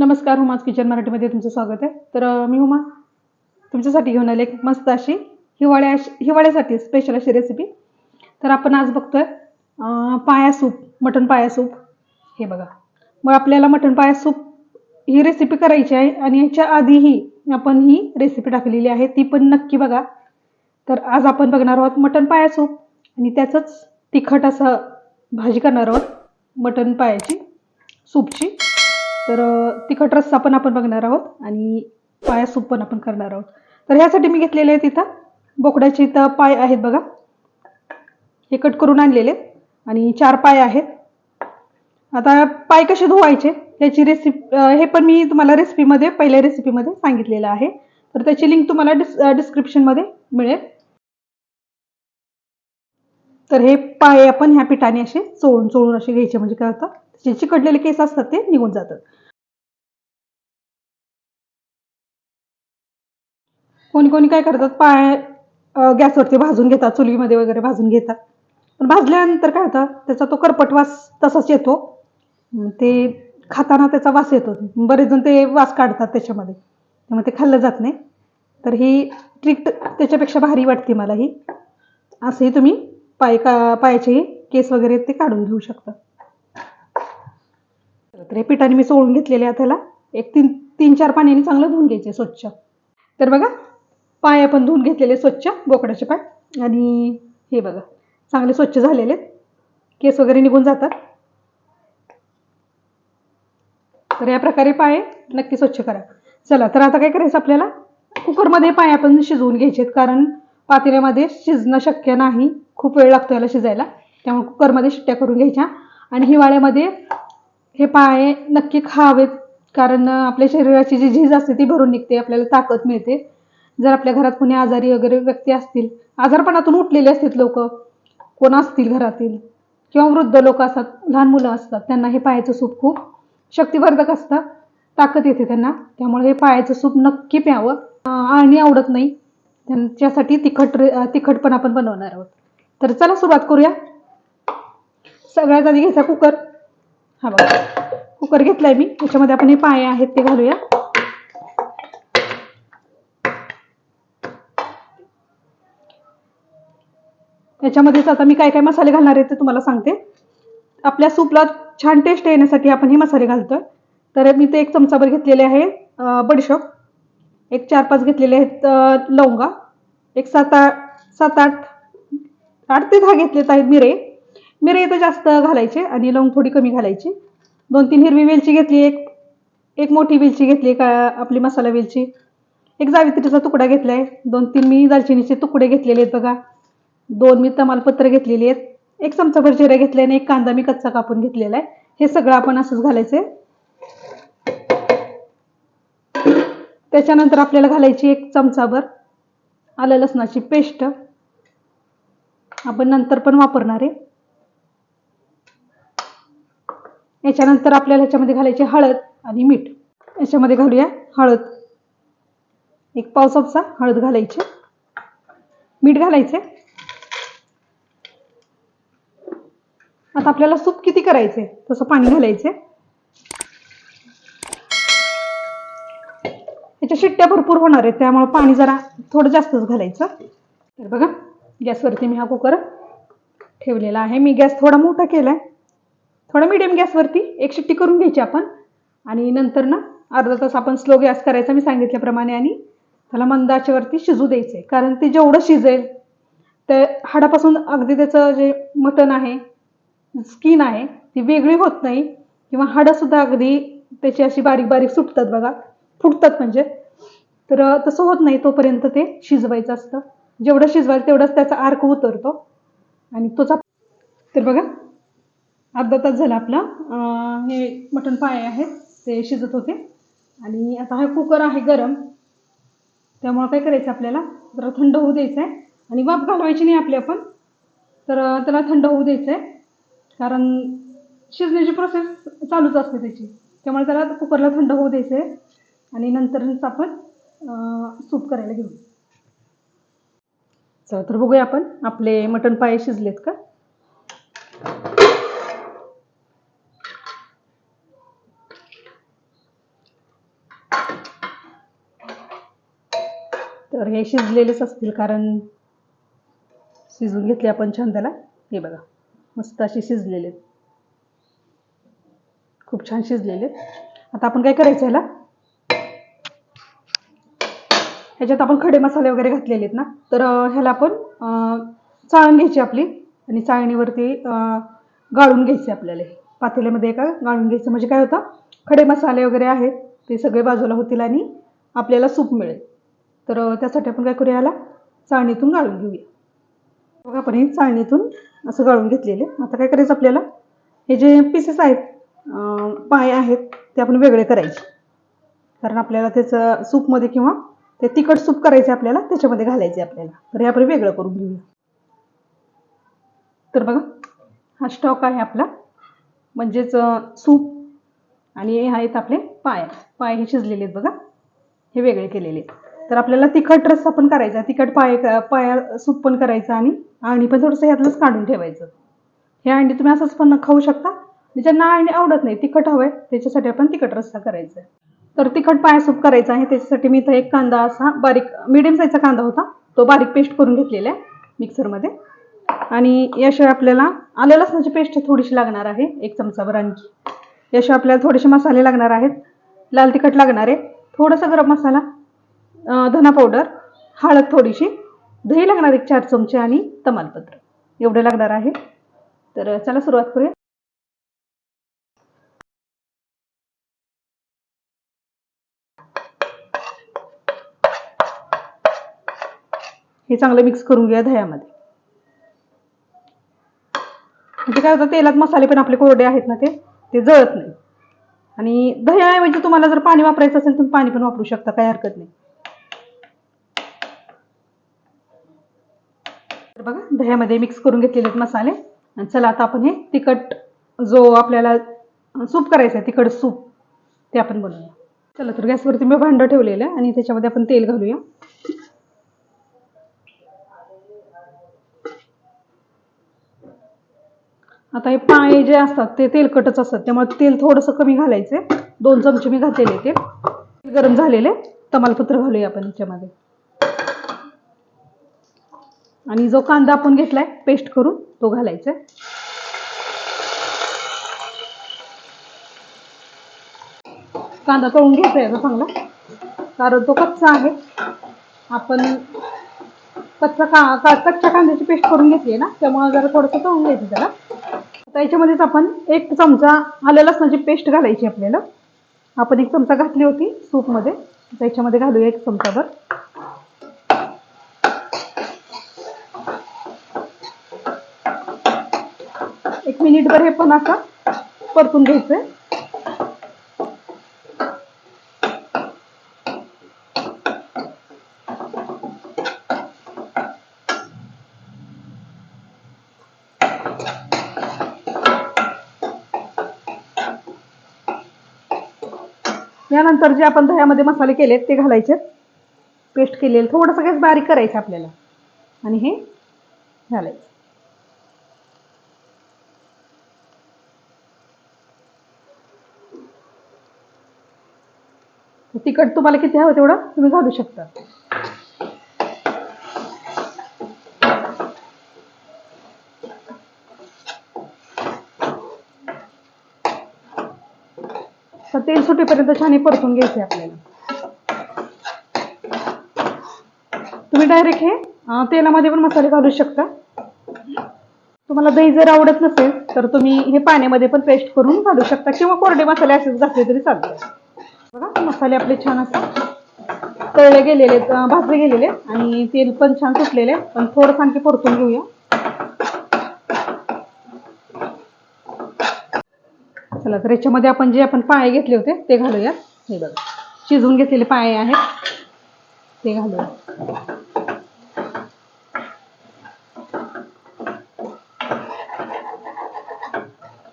नमस्कार हुमाज किचन मराठीमध्ये तुमचं स्वागत आहे. तर मी हुमा तुमच्यासाठी घेऊन आले एक मस्त अशी हिवाळ्या हिवाळ्यासाठी स्पेशल अशी रेसिपी तर आपण आज बघतोय पाया सूप मटण पाया सूप. हे बघा. मग आपल्याला मटण पाया सूप ही रेसिपी करायची आहे आणि याच्या आधीही आपण ही रेसिपी टाकलेली आहे. ती पण नक्की बघा. तर आज आपण बघणार आहोत मटण पाया सूप. आणि त्याचंच तिखट असं भाजी करणार आहोत मटण पायाची सूपची. तर तिखट रस्सा पण आपण बघणार आहोत आणि पाया सूप पण आपण करणार आहोत. तर ह्यासाठी मी घेतलेले आहेत इथं बोकड्याचे इथं पाय आहेत बघा. हे कट करून आणलेले आहेत. आणि चार पाय आहेत. आता पाय कसे धुवायचे याची रेसिपी हे पण मी तुम्हाला रेसिपीमध्ये पहिल्या रेसिपीमध्ये सांगितलेलं आहे. तर त्याची लिंक तुम्हाला डिस् डिस्क्रिप्शनमध्ये मिळेल. तर हे पाय आपण ह्या पिठाने असे चोळून चोळून असे घ्यायचे म्हणजे काय होतं? जे चिकटलेले केस असतात ते निघून जातात. कोणी कोणी काय करतात पाय गॅसवरती भाजून घेतात चुलीमध्ये वगैरे भाजून घेतात. पण भाजल्यानंतर काय होतं त्याचा तो करपट वास तसाच येतो. ते खाताना त्याचा वास येतो. बरेच जण ते वास काढतात त्याच्यामध्ये. त्यामुळे ते खाल्लं जात नाही. तर ही ट्रिक त्याच्यापेक्षा भारी वाटते मला ही. असंही तुम्ही पाय का पायाचे केस वगैरे ते काढून घेऊ शकता. तर हे पिठाने मी सोडून घेतलेले आहे त्याला एक तीन तीन चार पाण्याने चांगलं धुवून घ्यायचे स्वच्छ. तर बघा पाय आपण धुवून घेतलेले स्वच्छ बोकडाचे पाय. आणि हे बघा चांगले स्वच्छ झालेले आहेत. केस वगैरे निघून जातात. तर या प्रकारे पाय नक्की स्वच्छ करा. चला तर आता काय करायचं आपल्याला? कुकरमध्ये पाय आपण शिजवून घ्यायचे कारण पातेल्यामध्ये शिजणं शक्य नाही. खूप वेळ लागतो याला शिजायला. त्यामुळे कुकरमध्ये शिट्ट्या करून घ्यायच्या. आणि हिवाळ्यामध्ये हे पाय नक्की खावेत कारण आपल्या शरीराची जी झीज असते ती भरून निघते आपल्याला ताकद मिळते. जर आपल्या घरात कोणी आजारी वगैरे व्यक्ती असतील आजारपणातून उठलेले असतील लोक कोण असतील घरातील? किंवा वृद्ध लोक असतात लहान मुलं असतात त्यांना हे पायाचं सूप खूप शक्तिवर्धक असतं ताकद येते त्यांना. त्यामुळे हे पायाचं सूप नक्की प्यावं. आणि आवडत नाही. त्यांच्यासाठी तिखट रे- तिखट पण आपण बनवणार आहोत. तर चला सुरुवात करूया. सगळ्यात आधी घ्यायचा कुकर. हा बघा. कुकर घेतलाय मी. त्याच्यामध्ये आपण हे पाय आहेत ते घालूया. याच्यामध्येच आता मी काय काय मसाले घालणार आहे ते तुम्हाला सांगते. आपल्या सूपला छान टेस्ट येण्यासाठी आपण हे मसाले घालतोय. तर मी ते एक चमचाभर घेतलेले आहे बडीशोप. एक चार पाच घेतलेले आहेत लवंगा. एक सात आठ सात आठ आठ ते दहा घेतलेत आहेत मिरे. मिरे तर जास्त घालायचे आणि लवंग थोडी कमी घालायची. दोन तीन हिरवी वेलची घेतली एक एक मोठी वेलची घेतली का आपली मसाला वेलची. एक जावित्रीचा तुकडा घेतला आहे दोन तीन मी दालचिनीचे तुकडे घेतलेले आहेत बघा. दोन मी तमालपत्र घेतलेली आहेत. एक चमचाभर जिरे घेतले आणि एक कांदा मी कच्चा कापून घेतलेला आहे. हे सगळं आपण असंच घालायचं त्याच्यानंतर आपल्याला घालायची एक चमचाभर आलं लसणाची पेस्ट. आपण नंतर पण वापरणार आहे. याच्यानंतर आपल्याला ह्याच्यामध्ये घालायची हळद आणि मीठ. याच्यामध्ये घालूया हळद. एक पाव चमचा हळद घालायची. मीठ घालायचे आता आपल्याला सूप किती करायचे तसं पाणी घालायचे त्याच्या शिट्ट्या भरपूर होणार आहेत त्यामुळे पाणी जरा थोडं जास्तच घालायचं. तर बघा गॅसवरती मी हा कुकर ठेवलेला आहे. मी गॅस थोडा मोठा केलाय. थोडा मिडियम गॅसवरती एक शिट्टी करून घ्यायची आपण. आणि नंतर ना अर्धा तास आपण स्लो गॅस करायचा मी सांगितल्याप्रमाणे आणि त्याला मंद आचेवरती शिजू द्यायचं आहे कारण ते जेवढं शिजेल ते हाडापासून अगदी त्याचं जे मटण आहे स्किन आहे ती वेगळी होत नाही. किंवा हाडंसुद्धा अगदी त्याची अशी बारीक बारीक सुटतात बघा. फुटतात म्हणजे. तर तसं होत नाही तोपर्यंत ते शिजवायचं असतं. जेवढं शिजवाल तेवढंच त्याचा अर्क उतरतो. आणि तोचा तर बघा. अर्धा तास झाला आपला. हे मटण पाय आहेत ते शिजत होते. आणि आता हा कुकर आहे गरम. त्यामुळं काय करायचं आपल्याला? जरा थंड होऊ द्यायचं आहे आणि वाफ घालवायची नाही आपली आपण. तर त्याला थंड होऊ द्यायचं आहे कारण शिजण्याची प्रोसेस चालूच असते त्याची. त्यामुळे त्याला कुकरला थंड होऊ द्यायचं आहे आणि नंतरच आपण सूप करायला घेऊ. चला तर बघूया आपण आपले मटण पाय शिजलेत का? तर हे शिजलेलेच असतील कारण शिजून घेतले आपण छान त्याला. हे बघा. मस्त असे शिजलेले आहेत. खूप छान शिजलेले आहेत. आता आपण काय करायचं ह्याला? ह्याच्यात आपण खडे मसाले वगैरे घातलेले आहेत ना? तर ह्याला आपण चाळण घ्यायची आपली आणि चाळणीवरती गाळून घ्यायचे आपल्याला. पातेल्यामध्ये एका गाळून घ्यायचं. म्हणजे काय होतं? खडे मसाले वगैरे आहेत ते सगळे बाजूला होतील आणि आपल्याला सूप मिळेल. तर त्यासाठी आपण काय करूया ह्याला? चाळणीतून गाळून घेऊया. बघा आपण हे चाळणीतून असं गाळून घेतलेले. आता काय करायचं आपल्याला? हे जे पीसेस आहेत पाय आहेत ते आपण वेगळे करायचे. कारण आपल्याला त्याचं सूपमध्ये किंवा ते तिखट सूप करायचे आपल्याला त्याच्यामध्ये घालायचे आपल्याला. तर हे आपण वेगळं करून घेऊया. तर बघा हा स्टॉक आहे आपला. म्हणजेच सूप आणि हे आहेत आपले पाय. पाय हे शिजलेले आहेत बघा. हे वेगळे केलेले आहेत. तर आपल्याला तिखट रस्सा पण करायचा. तिखट पाय पाया सूप पण करायचं आणि आणि पण थोडंसं ह्यातलंच काढून ठेवायचं. हे अंडी तुम्ही असंच पण खाऊ शकता. ज्यांना अंडी आवडत नाही तिखट हवं आहे त्याच्यासाठी आपण तिखट रस्सा करायचा. आहे तर तिखट पाया सूप करायचा आहे त्याच्यासाठी मी इथं एक कांदा असा बारीक मिडियम साईजचा कांदा होता तो बारीक पेस्ट करून घेतलेला आहे मिक्सरमध्ये आणि याशिवाय आपल्याला आलं लसणाची पेस्ट थोडीशी लागणार आहे एक चमचाभर आणखी. याशिवाय आपल्याला थोडेसे मसाले लागणार आहेत. लाल तिखट लागणार आहे. थोडासा गरम मसाला धना पावडर हळद थोडीशी दही लागणार एक चार चमचे आणि तमालपत्र. एवढे लागणार आहे. तर चला सुरुवात करूया. हे चांगलं मिक्स करून घ्या दह्यामध्ये. म्हणजे काय होतं तेलात मसाले पण आपले कोरडे आहेत ना ते ते जळत नाही. आणि दह्याऐवजी तुम्हाला जर पाणी वापरायचं असेल तुम्ही पाणी पण वापरू शकता काही हरकत नाही. तर बघा दह्यामध्ये मिक्स करून घेतलेले आहेत मसाले. आणि चला आता आपण हे तिखट जो आपल्याला सूप करायचं आहे तिखट सूप ते आपण बनवूया. चला तर गॅसवरती मी भांडं ठेवलेलं आहे आणि त्याच्यामध्ये आपण तेल घालूया. आता हे पाय जे असतात ते तेलकटच असतात त्यामुळे तेल थोडंसं कमी घालायचे दोन चमचे मी घातलेले ते. गरम झालेले तमालपत्र घालूया आपण याच्यामध्ये. आणि जो कांदा आपण घेतलाय पेस्ट करून तो घालायचा. कांदा तळून घ्यायचा याचा चांगला. कारण तो कच्चा आहे. आपण कच्चा का का- कच्च्या कांद्याची पेस्ट करून घेतली ना त्यामुळे जरा थोडंसं तळून घ्यायचं त्याला. त्याच्यामध्येच आपण एक चमचा आलं लसणाची पेस्ट घालायची आपल्याला. आपण एक चमचा घातली होती सूपमध्ये त्याच्यामध्ये घालूया एक चमचाभर. एक मिनिटभर हे पण असं परतून घ्यायचंय. यानंतर जे आपण दह्यामध्ये मसाले केलेत ते घालायचे पेस्ट केलेलं. थोडंसं गॅस बारीक करायचं आपल्याला. आणि हे घालायचं. तिखट तुम्हाला किती हवं तेवढं तुम्ही घालू शकता. तेल सुटेपर्यंत छान परतून घ्यायचे आपल्याला. तुम्ही डायरेक्ट हे तेलामध्ये पण मसाले घालू शकता. तुम्हाला दही जर आवडत नसेल तर तुम्ही हे पाण्यामध्ये पण पेस्ट करून घालू शकता किंवा कोरडे मसाले असेच घातले तरी चालतात बघा मसाले आपले छान असतात तळले गेलेले भाजले गेलेले आणि तेल पण छान सुटलेले. पण थोडं आणखी परतून घेऊया. चला तर याच्यामध्ये आपण जे आपण पाय घेतले होते ते घालूया. हे बघा शिजवून घेतलेले पाय आहेत ते घालूया.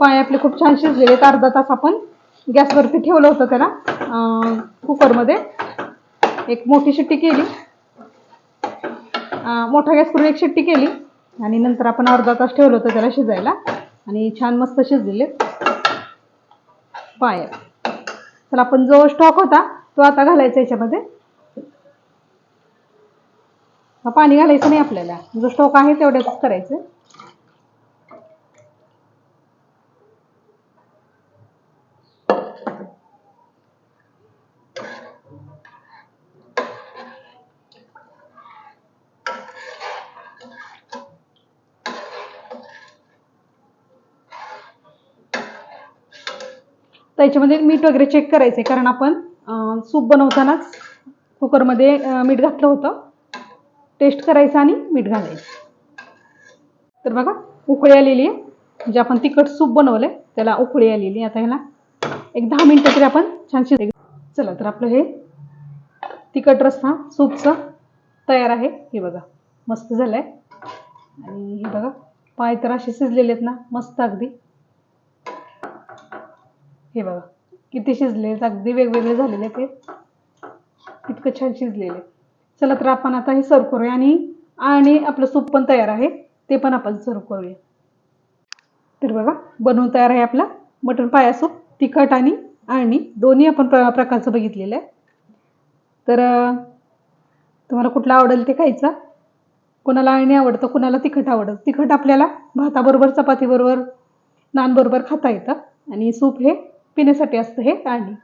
पाय आपले खूप छान शिजलेले अर्धा तास आपण गॅसवरती ठेवलं होतं त्याला. कुकरमध्ये एक मोठी शिट्टी केली. मोठा गॅस करून एक शिट्टी केली. आणि नंतर आपण अर्धा तास ठेवलं होतं त्याला शिजायला. आणि छान मस्त शिजलेले पाय. तर आपण जो स्टॉक होता तो आता घालायचा याच्यामध्ये. पाणी घालायचं नाही आपल्याला. जो स्टॉक आहे तेवढ्याच करायचं. त्याच्यामध्ये मीठ वगैरे चेक करायचे कारण आपण सूप बनवतानाच कुकरमध्ये मीठ घातलं होतं. टेस्ट करायचं आणि मीठ घालायचं. तर बघा उकळी आलेली आहे. म्हणजे आपण तिखट सूप बनवलंय त्याला उकळी आलेली आहे. आता ह्याला एक दहा मिनिटं तरी आपण छान शिजले चला तर आपलं हे तिखट रस्सा सूपचं तयार आहे. हे बघा मस्त झालंय. आणि हे बघा पाय तर असे शिजलेले आहेत ना मस्त अगदी. हे बघा किती शिजले आहेत अगदी वेगवेगळे झालेले ते. इतकं छान शिजलेले. चला तर आपण आता हे सर्व करूया आणि आणि आपलं सूप पण तयार आहे ते पण आपण सर्व करूया. तर बघा बनवून तयार आहे आपला मटण पाया सूप तिखट आणि आणि दोन्ही आपण प्र प्रकारचं बघितलेलं आहे. तर तुम्हाला कुठलं आवडेल ते खायचं. कोणाला आणि आवडतं कोणाला तिखट आवडतं. तिखट आपल्याला भाताबरोबर चपातीबरोबर नानबरोबर खाता येतं. आणि सूप हे पिण्यासाठी असतं हे आणि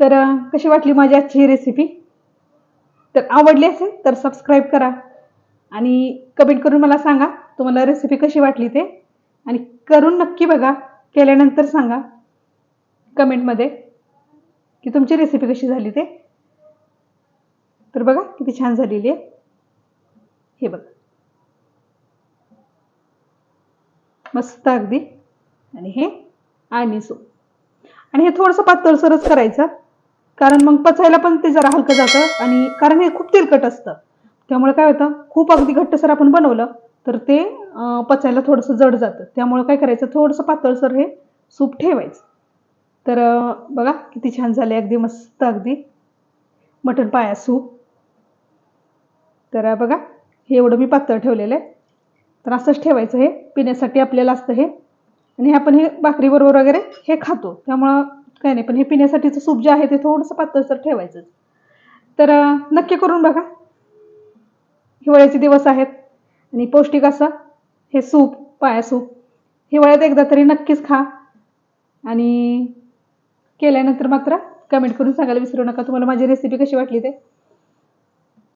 तर कशी वाटली माझी आजची ही रेसिपी तर आवडली असेल तर सबस्क्राईब करा. आणि कमेंट करून मला सांगा तुम्हाला रेसिपी कशी वाटली ते. आणि करून नक्की बघा. केल्यानंतर सांगा कमेंटमध्ये की तुमची रेसिपी कशी झाली ते. तर बघा किती छान झालेली आहे. हे बघा. मस्त अगदी. आणि हे आणि सूप आणि हे थोडंसं पातळसरच करायचं कारण मग पचायला पण ते जरा हलकं जातं आणि कारण हे खूप तेलकट असतं. त्यामुळे काय होतं खूप अगदी घट्टसर आपण बनवलं तर ते पचायला थोडंसं जड जातं. त्यामुळे काय करायचं थोडंसं पातळसर हे सूप ठेवायचं. तर बघा किती छान झाले अगदी मस्त अगदी. मटण पाया सूप. तर बघा हे एवढं मी पातळ ठेवलेलं आहे. तर असंच ठेवायचं हे पिण्यासाठी आपल्याला असतं हे. आणि हे आपण हे भाकरीबरोबर वगैरे हे खातो. त्यामुळं काही नाही पण हे पिण्यासाठीचं सूप जे आहे ते थोडंसं पातळसर ठेवायचं तर नक्की करून बघा. हिवाळ्याचे दिवस आहेत आणि पौष्टिक असं हे सूप पाया सूप हिवाळ्यात एकदा तरी नक्कीच खा. आणि केल्यानंतर मात्र कमेंट करून सांगायला विसरू नका. तुम्हाला माझी रेसिपी कशी वाटली ते?